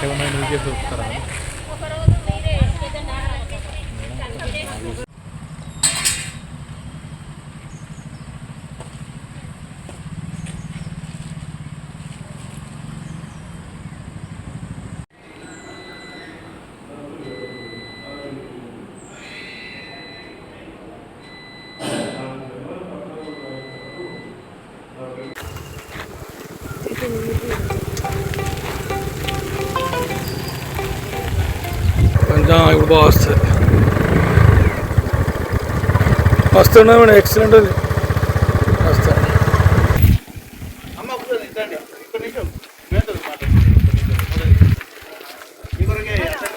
ಕಟ್ಟೆಗೊಮ್ಮೆ ನುಗ್ಗೆ ಹೋಗ್ತಾರ Thank you. బాగా వస్తుంది వస్తున్నా మేడం ఎక్సలెంట్ ఉంది వస్తా అమ్మ ఒకసారి ఇద్దండి ఒక్క నిమిషం మేతో మాట్లాడు మీ కొరకే అసలు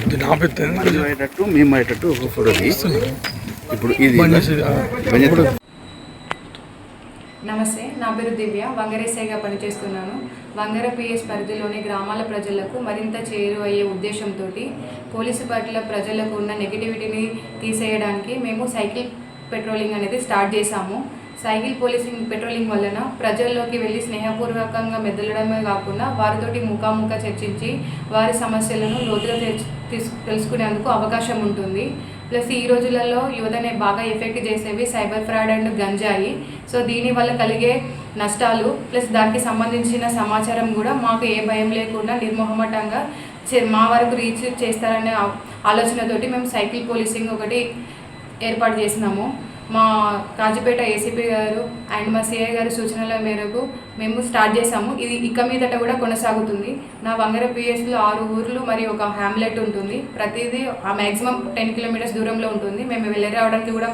ఇది నా పెద్ద మంచి అయ్యేటట్టు మేము అయ్యేటట్టు ఇప్పుడు ఇది నమస్తే నా పేరు దివ్య వంగరేసేగా పనిచేస్తున్నాను. వంగర పిఎస్ పరిధిలోని గ్రామాల ప్రజలకు మరింత చేరువయ్యే ఉద్దేశంతో పోలీసు పట్ల ప్రజలకు ఉన్న నెగిటివిటీని తీసేయడానికి మేము సైకిల్ పెట్రోలింగ్ అనేది స్టార్ట్ చేశాము. సైకిల్ పోలీసింగ్ పెట్రోలింగ్ వలన ప్రజల్లోకి వెళ్ళి స్నేహపూర్వకంగా మెదలడమే కాకుండా వారితోటి ముఖాముఖ చర్చించి వారి సమస్యలను లోతుగా తెలుసుకునేందుకు అవకాశం ఉంటుంది. ప్లస్ ఈ రోజులలో యువతని బాగా ఎఫెక్ట్ చేసేవి సైబర్ ఫ్రాడ్ అండ్ గంజాయి. సో దీనివల్ల కలిగే నష్టాలు ప్లస్ దానికి సంబంధించిన సమాచారం కూడా మాకు ఏ భయం లేకుండా నిర్మోహమటంగా చే- మా వరకు రీచ్ చేస్తారనే ఆలోచనతోటి మేము సైకిల్ పోలీసింగ్ ఒకటి ఏర్పాటు చేసినాము. మా కాజుపేట ఏసీపీ గారు అండ్ మా సిఐ గారి సూచనల మేరకు మేము స్టార్ట్ చేసాము ఇది ఇక మీదట కూడా కొనసాగుతుంది. నా వంగర పిఎస్లో ఆరు ఊర్లు మరియు ఒక హ్యామ్లెట్ ఉంటుంది. ప్రతిదీ ఆ మ్యాక్సిమం టెన్ కిలోమీటర్స్ దూరంలో ఉంటుంది. మేము వెళ్ళి రావడానికి కూడా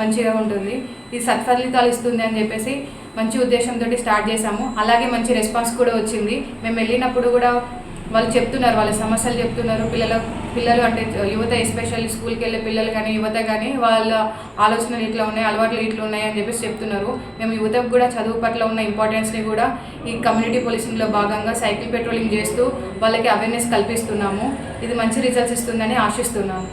మంచిగా ఉంటుంది. ఇది సత్ఫలితాలు ఇస్తుంది అని చెప్పేసి మంచి ఉద్దేశంతో స్టార్ట్ చేసాము అలాగే మంచి రెస్పాన్స్ కూడా వచ్చింది. మేము వెళ్ళినప్పుడు కూడా వాళ్ళు చెప్తున్నారు వాళ్ళ సమస్యలు చెప్తున్నారు. పిల్లల పిల్లలు అంటే యువత ఎస్పెషల్లీ స్కూల్కి వెళ్ళే పిల్లలు కానీ యువత కానీ వాళ్ళ ఆలోచనలు ఇట్లా ఉన్నాయి అలవాట్లు ఇట్లా ఉన్నాయి అని చెప్పేసి చెప్తున్నారు. మేము యువతకు కూడా చదువు పట్ల ఉన్న ఇంపార్టెన్స్ని కూడా ఈ కమ్యూనిటీ పోలీసింగ్లో భాగంగా సైకిల్ పెట్రోలింగ్ చేస్తూ వాళ్ళకి అవేర్నెస్ కల్పిస్తున్నాము. ఇది మంచి రిజల్ట్స్ ఇస్తుందని ఆశిస్తున్నాను